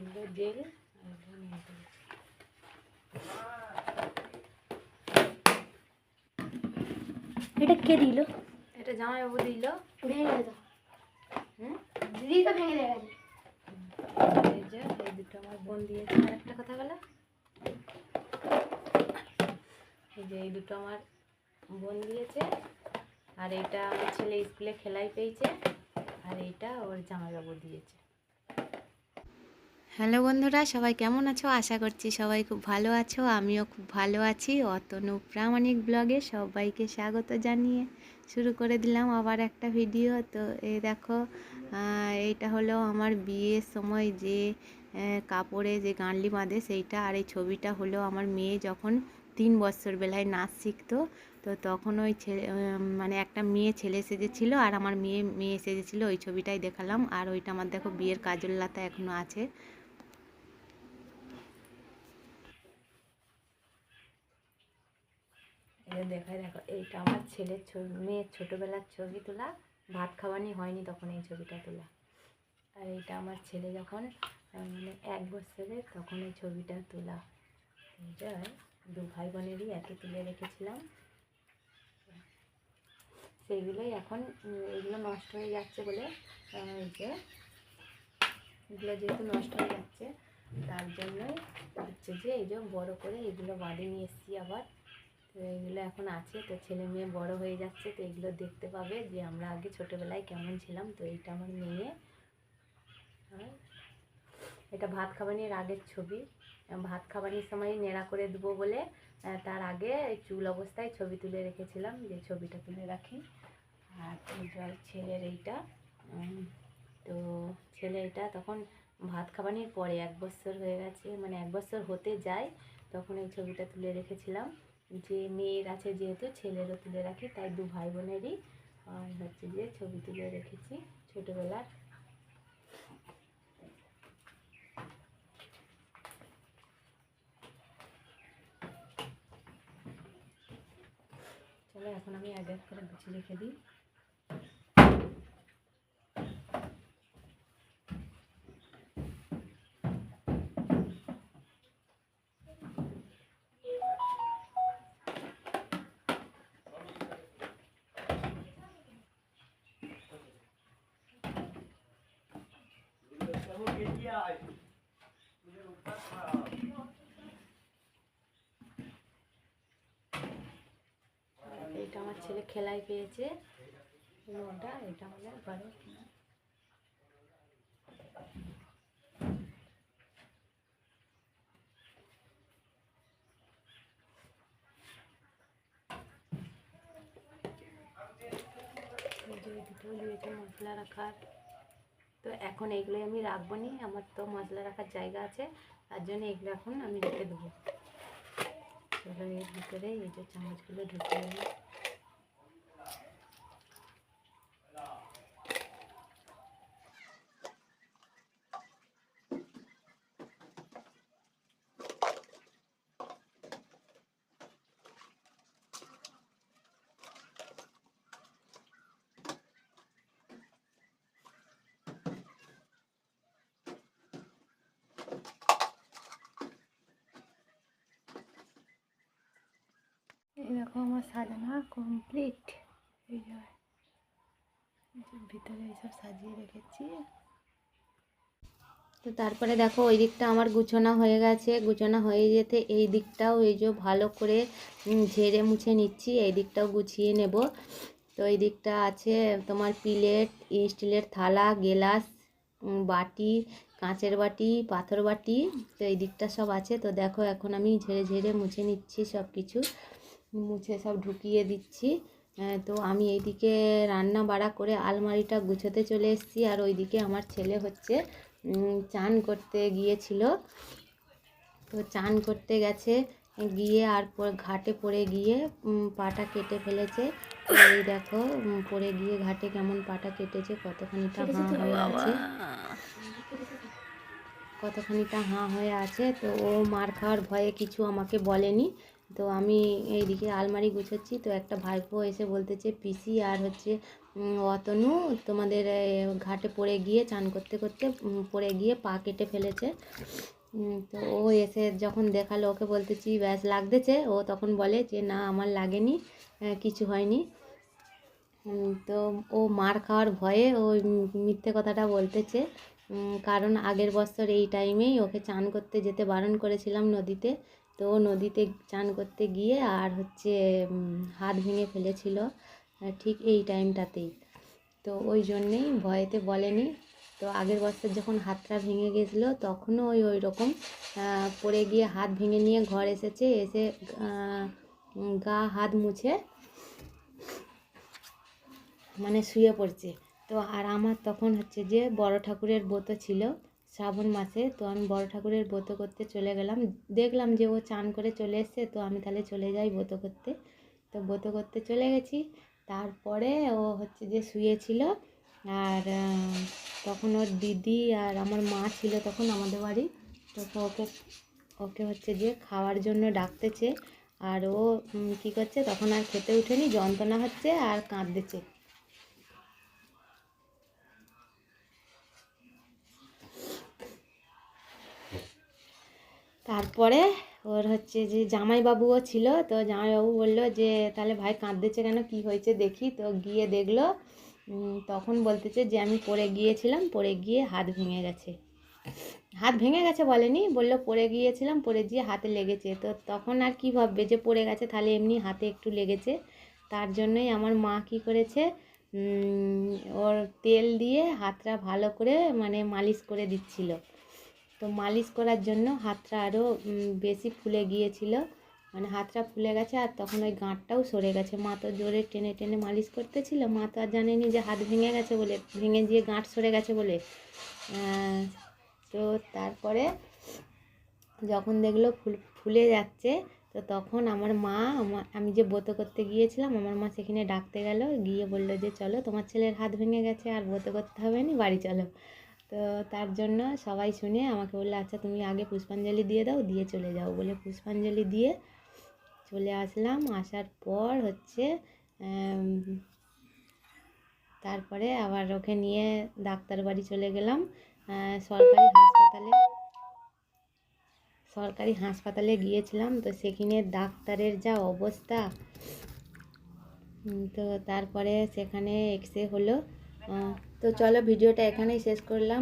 এগুলো জেল আর এটা কে দিল? এটা জামাইবাবু দিল। ভেঙে গেল হুম? দিদি তো ভেঙে গেছে এই যে এই দুটো আমার বোন দিয়েছে। আর একটা কথা বলো। এই যে এই দুটো আমার বোন দিয়েছে। আর এটা আমার ছেলে স্কুলে খেলাই পেয়েছে। আর এইটা ওর জামাইবাবু দিয়েছে। হ্যালো বন্ধুরা, সবাই কেমন আছো? আশা করছি সবাই খুব ভালো আছো। আমিও খুব ভালো আছি। অতনু প্রামাণিক ব্লগে সবাইকে স্বাগত জানিয়ে শুরু করে দিলাম আবার একটা ভিডিও। তো এই দেখো এইটা হলো আমার বিয়ের সময় যে কাপড়ে যে গানলি বাঁধে সেইটা। আর এই ছবিটা হলো আমার মেয়ে যখন তিন বছর বেলায় নাচ শিখতো, তো তখন ওই ছেলে মানে একটা মেয়ে ছেলে সেজেছিল আর আমার মেয়ে মেয়ে সেজেছিল। ওই ছবিটাই দেখালাম। আর ওইটা আমার দেখো বিয়ের কাজল লাতা এখনও আছে। এটা দেখাই দেখো, এইটা আমার ছেলের ছবি, মেয়ের ছোটোবেলার ছবি তোলা। ভাত খাওয়ানি হয়নি তখন এই ছবিটা তোলা। আর এইটা আমার ছেলে যখন মানে এক বছরের তখন এই ছবিটা তোলা। এইটা দু ভাই বোনেরই একে তুলে রেখেছিলাম। সেইগুলোই এখন এগুলো নষ্ট হয়ে যাচ্ছে বলে এই যে, এগুলো যেহেতু নষ্ট হয়ে যাচ্ছে, তার জন্যই হচ্ছে যে, এই যে বড়ো করে এগুলো বাড়ি নিয়ে এসেছি আবার। তো এগুলো এখন আছে। তো ছেলে মেয়ে বড় হয়ে যাচ্ছে, তো এগুলো দেখতে পাবে যে আমরা আগে ছোটোবেলায় কেমন ছিলাম। তো এইটা আমার মেয়ে। এটা ভাত খাবানির আগের ছবি। ভাত খাবানির সময় নেড়া করে দেবো বলে তার আগে চুল অবস্থায় ছবি তুলে রেখেছিলাম, যে ছবিটা তুলে রাখি। আর এই ছেলের এইটা তো ছেলে এটা তখন ভাত খাবানির পরে এক বছর হয়ে গেছে মানে এক বছর হতে যায়, তখন এই ছবিটা তুলে রেখেছিলাম। যে মেয়ের আছে যেহেতু, ছেলেরও তুলে রাখি, তাই দু ভাই বোনেরই আর হচ্ছে যে ছবি তুলে রেখেছি ছোটোবেলার। চলো, এখন আমি এক এক করে গুছিয়ে রেখে দিই। এইটা আমার ছেলে খেলায় পেয়েছে। ওটা এটা আমাদের ঘরে দুটো দিয়েছে মশলা রাখার। তো এখন এইগুলোই আমি রাখব নি। আমার তো মশলা রাখার জায়গা আছে। তার জন্য এগুলো এখন আমি রেখে দেবো। চলো এর ভিতরে এই যে চামচগুলো ঢুকিয়ে এরকম আমার সাজানো কমপ্লিট ভিতরে এইসব সাজিয়ে রেখেছি। তো তারপরে দেখো ওই দিকটা আমার গুছানো হয়ে গেছে। গুছানো হয়ে যেতে এই দিকটাও এই যে ভালো করে ঝেড়ে মুছে নিচ্ছি। এই দিকটাও গুছিয়ে নেব। তো এই দিকটা আছে তোমার প্লেট, স্টিলের থালা, গেলাস বাটি, কাঁচের বাটি, পাথর বাটি। তো এই দিকটা সব আছে। তো দেখো এখন আমি ঝেড়ে ঝেড়ে মুছে নিচ্ছি সব কিছু মুছে সব ঢুকিয়ে দিচ্ছি। তো আমি এইদিকে রান্না বাড়া করে আলমারিটা গুছোতে চলে এসেছি। আর ওইদিকে আমার ছেলে হচ্ছে চান করতে গিয়েছিল। তো চান করতে গেছে গিয়ে আর পর- ঘাটে পড়ে গিয়ে পাটা কেটে ফেলেছে। এই দেখো পড়ে গিয়ে ঘাটে কেমন পাটা কেটেছে কতখানিটা হাঁ হয়ে আছে। কতখানিটা হাঁ হয়ে আছে তো ও মার খাওয়ার ভয়ে কিছু আমাকে বলেনি। তো আমি এইদিকে আলমারি গুছোচ্ছি। তো একটা ভাইপো এসে বলতেছে, পিসি আর হচ্ছে অতনু তোমাদের ঘাটে পড়ে গিয়ে চান করতে করতে পড়ে গিয়ে পা কেটে ফেলেছে। তো ও এসে যখন দেখাল, ওকে বলতেছি, ব্যাস, লাগতেছে। ও তখন বলে যে, না, আমার লাগেনি কিছু হয়নি। তো ও মার খাওয়ার ভয়ে ও মিথ্যে কথাটা বলতেছে। কারণ আগের বছর এই টাইমেই ওকে চান করতে যেতে বারণ করেছিলাম নদীতে। তো নদীতে চান করতে গিয়ে আর হচ্ছে হাত ভেঙে ফেলেছিল ঠিক এই টাইমটাতেই। তো ওই জন্যেই ভয়েতে বলেনি। তো আগের বছর যখন হাতটা ভেঙে গেছিল, তখনও ওই ওই রকম পড়ে গিয়ে হাত ভেঙে নিয়ে ঘর এসেছে, এসে গা হাত মুছে মানে শুয়ে পড়ছে। তো আর আমার তখন হচ্ছে যে বড় ঠাকুরের ব্রত ছিল শ্রাবণ মাসে, তো আমি বড় ঠাকুরের ব্রত করতে চলে গেলাম। দেখলাম যে ও চান করে চলে এসছে, তো আমি তাহলে চলে যাই ব্রত করতে। তো ব্রত করতে চলে গেছি। তারপরে ও হচ্ছে যে শুয়েছিল। আর তখন ওর দিদি আর আমার মা ছিল তখন আমাদের বাড়ি। তো ওকে ওকে হচ্ছে যে খাওয়ার জন্য ডাকতেছে। আর ও কী করছে? তখন আর খেতে উঠেনি, যন্ত্রণা হচ্ছে আর কাঁদতেছে তারপরে ওর হচ্ছে যে জামাইবাবুও ছিল, তো জামাইবাবু বলল যে, তাহলে ভাই কাঁদতেছে কেন? কি হয়েছে দেখি। তো গিয়ে দেখল তখন বলতেছে যে, আমি পড়ে গিয়েছিলাম, পড়ে গিয়ে হাত ভেঙে গেছে। হাত ভেঙে গেছে বলেনি, বলল পড়ে গিয়েছিলাম, পড়ে গিয়ে হাতে লেগেছে। তো তখন আর কি ভাববে যে, পড়ে গেছে তাহলে এমনি হাতে একটু লেগেছে। তার জন্যই আমার মা কি করেছে ওর তেল দিয়ে হাতটা ভালো করে মানে মালিশ করে দিচ্ছিল। তো মালিশ করার জন্য হাতটা আরও বেশি ফুলে গিয়েছিল। মানে হাতটা ফুলে গেছে আর তখন ওই গাঁটটাও সরে গেছে। মা তো জোরে টেনে টেনে মালিশ করতেছিল। মা তো আর জানেনি যে হাত ভেঙে গেছে বলে, ভেঙে দিয়ে গাঁট সরে গেছে বলে। তো তারপরে যখন দেখল ফুল, ফুলে যাচ্ছে, তো তখন আমার মা, আমার, আমি যে ব্রত করতে গিয়েছিলাম, আমার মা সেখানে ডাকতে গেল, গিয়ে বলল যে, চলো তোমার ছেলের হাত ভেঙে গেছে, আর ব্রত করতে হবে না, বাড়ি চলো। তো তার জন্য সবাই শুনে আমাকে বলল আচ্ছা তুমি আগে পুষ্পাঞ্জলি দিয়ে দাও, দিয়ে চলে যাও। বলে পুষ্পাঞ্জলি দিয়ে চলে আসলাম। আসার পর হচ্ছে তারপরে আবার ওকে নিয়ে ডাক্তার বাড়ি চলে গেলাম। সরকারি হাসপাতালে সরকারি হাসপাতালে গিয়েছিলাম। তো সেখানে ডাক্তারের যা অবস্থা তো তারপরে সেখানে এক্স রে হলো তো চলো ভিডিওটা এখানেই শেষ করলাম।